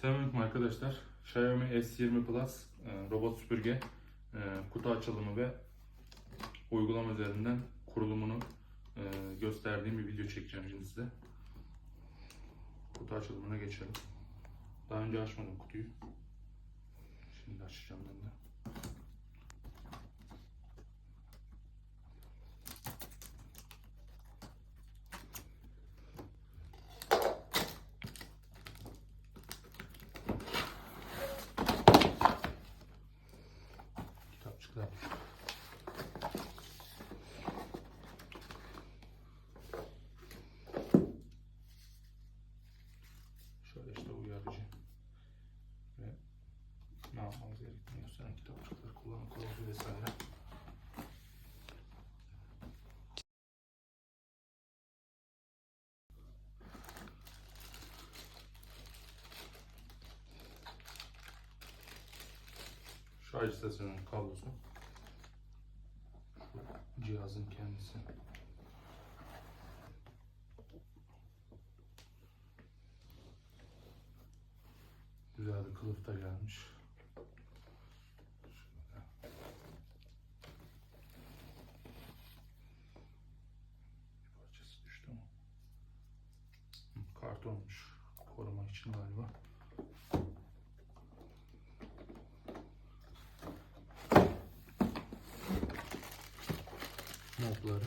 Selamünaleyküm arkadaşlar. Xiaomi S20 Plus e, robot süpürge e, kutu açılımı ve uygulama üzerinden kurulumunu e, gösterdiğim bir video çekeceğim şimdi size. Kutu açılımına geçelim. Daha önce açmadım kutuyu. Şimdi açacağım ben de. Kitapçıklar. Uyarıcı ve ne yapmamız gerektiğini gösteren kitapçıklar, kullanım kılavuzu vesaire. Şarj istasyonunun kablosu. Cihazın kendisi. Güzel bir kılıf da gelmiş. Bir parçası düştü ama. Kartonmuş. Korumak için galiba. Modları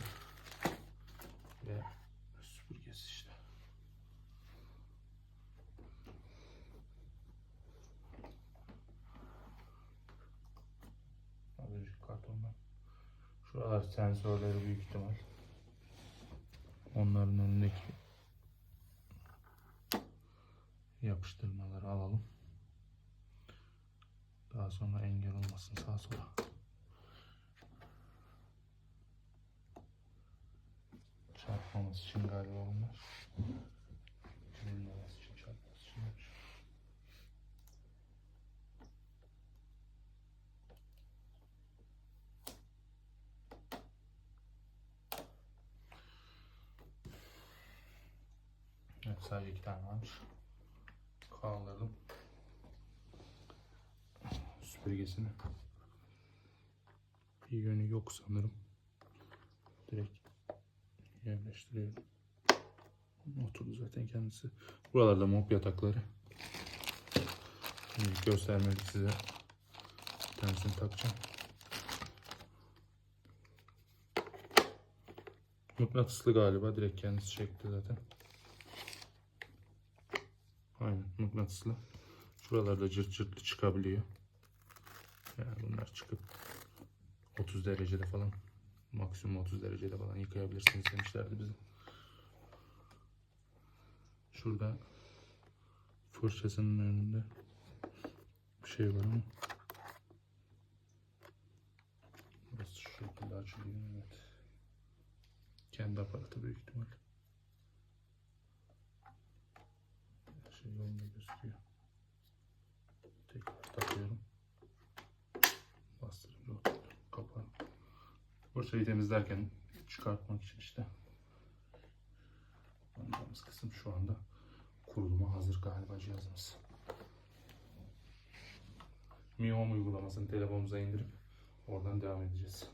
Şuralar sensörleri büyük ihtimal. Onların önündeki yapıştırmaları alalım. Daha sonra engel olmasın sağa sola. Çarpmaması için galiba bunlar. Kırılmaması için çarpması için. Sadece iki tane varmış. Kaldırdım. Süpürgesini. Bir yönü yok sanırım. Direkt yerleştiriyorum. Oturdu zaten kendisi. Buralarda mop yatakları. Şimdi göstermedik size. Bir tanesini takacağım. Mıknatıslı galiba. Direkt kendisi çekti zaten. Aynen mıknatıslı. Şuralarda cırt cırtlı çıkabiliyor. Yani bunlar çıkıp 30 derecede falan maksimum 30 derecede falan yıkayabilirsiniz demişlerdi bize. Şurada fırçasının önünde bir şey var ama Burası şu şekilde açılıyor evet. Kendi aparatı büyük ihtimal. Her şey yolunda gözüküyor. Tekrar takıyorum. Oturuyor. Kapağı. Fırçayı temizlerken çıkartmak için işte. Anladığımız kısım şu anda kuruluma hazır galiba cihazımız. Mi Home uygulamasını telefonumuza indirip oradan devam edeceğiz.